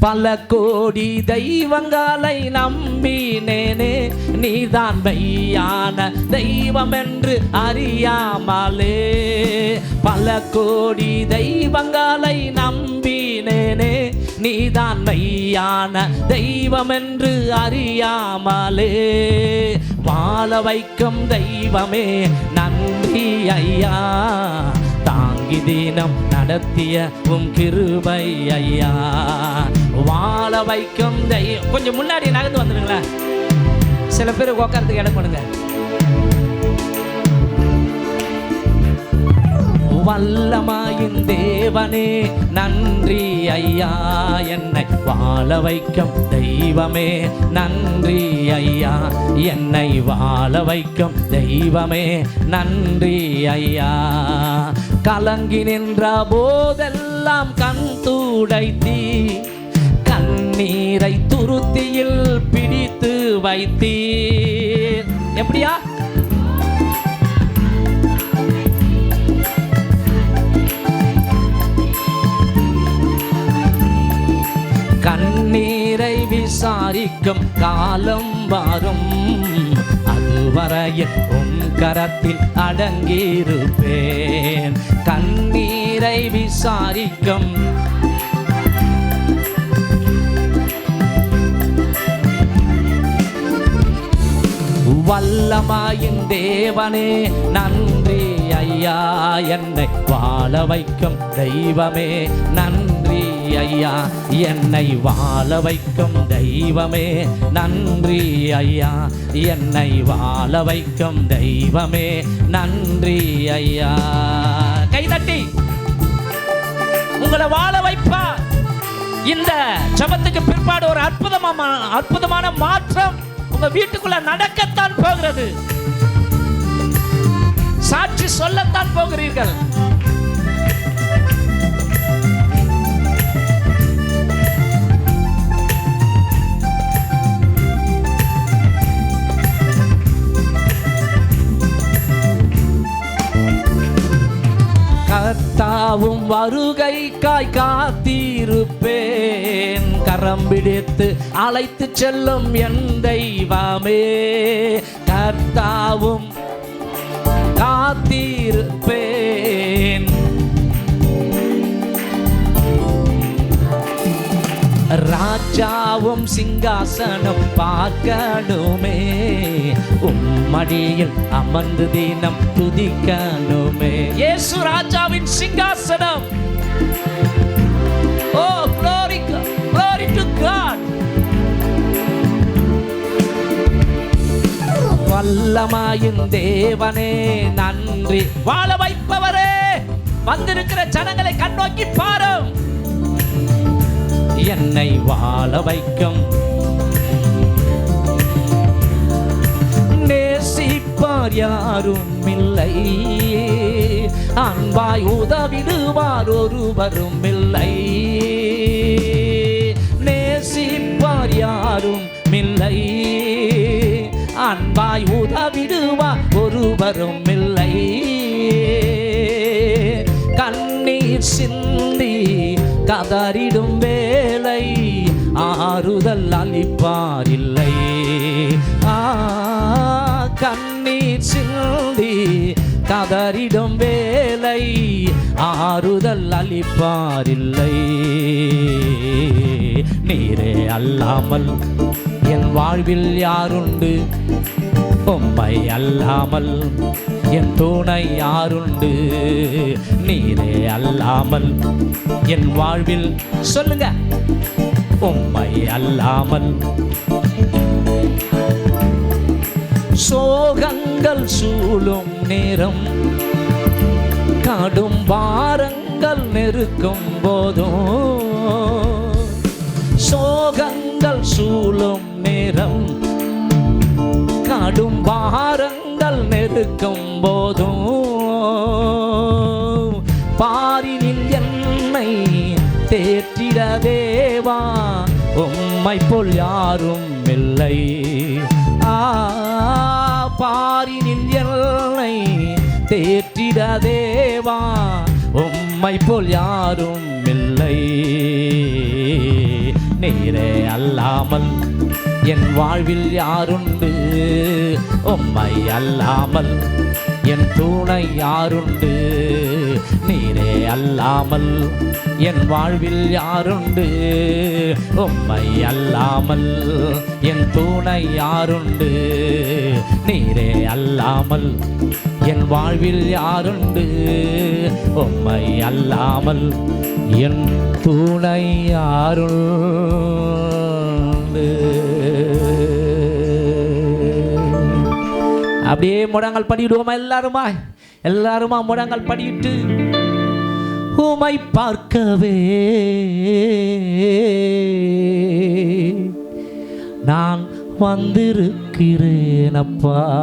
பல கோடி தெய்வங்களை நம்பினேனே. நீதான் மெய்யான தெய்வம் என்று அறியாமலே. பல கோடி தெய்வங்களை நம்பினேனே. நீதான் மெய்யான தெய்வம் என்று அறியாமலே. வாழ வைக்கும் தெய்வமே நன்றி ஐயா. தாங்கி தினம் நடத்திய உம் கிருபை ஐயா. வாழ வைக்கும் தெய்வம் கொஞ்சம் முன்னாடி நகர்ந்து வந்துடுங்களேன் சில பேர் உட்காரத்துக்கு இடம் கொடுங்க. வல்லமாயின் தேவனே நன்றி ஐயா என்னை வாழ வைக்கும் தெய்வமே நன்றி ஐயா என்னை வாழ வைக்கும் தெய்வமே நன்றி ஐயா. கலங்கி நின்ற போதெல்லாம் கண் தூடைத்தீ வைத்தீர். எப்படியா? கண்ணீரை விசாரிக்கும் காலம் வரும். அதுவரையில் உன் கரத்தில் அடங்கியிருப்பேன். கண்ணீரை விசாரிக்கும் வல்லமாயின் தேவனே நன்றி ஐயா என்னை வாழ வைக்கும் தெய்வமே. நன்றி ஐயா என்னை வாழ வைக்கும் தெய்வமே. நன்றி ஐயா என்னை வாழ வைக்கும் தெய்வமே. நன்றி ஐயா. கைதட்டி உங்களை வாழ வைப்பா இந்த ஜபத்துக்கு பிற்பாடு ஒரு அற்புதமான அற்புதமான மாற்றம் உங்க வீட்டுக்குள்ள நடக்கத்தான் போகிறது. சாட்சி சொல்லத்தான் போகிறீர்கள். வருகைக்காய் காத்திருப்பேன். கரம் பிடித்து அழைத்து செல்லும் என் தெய்வமே. கர்த்தாவும் காத்திருப்பேன். ராஜாவும் சிங்காசனம் பார்க்கணுமே. உம்மடியில் அமர்ந்து தினம் துதிக்கணுமே. ஏசுரா வல்லமாயின் தேவனே நன்றி. வாழ வைப்பவரே வந்திருக்கிற ஜனங்களை கண்ணோக்கி பாரும். என்னை வாழ வைக்கும். நேசிப்பார் யாரும் இல்லை அன்பாய் உதவிடுவார் ஒருவரும் இல்லை ஒருவரும் இல்லை கண்ணீர் சிந்தி கதறிடும் வேலை ஆறுதல் அளிப்பாரில்லை. கண்ணீர் சிந்தி கதறிடும் வேலை ஆறுதல் அளிப்பாரில்லை. நீரே அல்லாமல் என் வாழ்வில் யாருண்டு? உம்மை அல்லாமல் என் துணை யாருண்டு? நீரே அல்லாமல் என் வாழ்வில் சொல்லுங்க. உம்மை அல்லாமல். சோகங்கள் சூழும் நேரம் காடும் வாரங்கள் நெருக்கும் போதும். சோகங்கள் சூழும் நேரம் கடும் பாரங்கள் நெருக்கும் போதும். பாரினில் என்னை தேற்றிட தேவா உம்மை போல் யாரும் இல்லை. ஆ பாரினில் என்னை தேற்றிட தேவா உம்மை போல் யாரும் இல்லை. நீரே அல்லாமல் என் வாழ்வில் யாருண்டு? உம்மை அல்லாமல். என் துணை யாருண்டு? நீரே அல்லாமல். என் வாழ்வில் யாருண்டு? உம்மை அல்லாமல். என் துணை யாருண்டு? நீரே அல்லாமல். என் வாழ்வில் யாருண்டு? உம்மை அல்லாமல். என் துணை யாருள்? அப்படியே முடங்கள் படிடுவோமா எல்லாருமா? எல்லாருமா முடங்கள் படிட்டு உமை பார்க்கவே. நான் வந்திருக்கிறேனப்பா.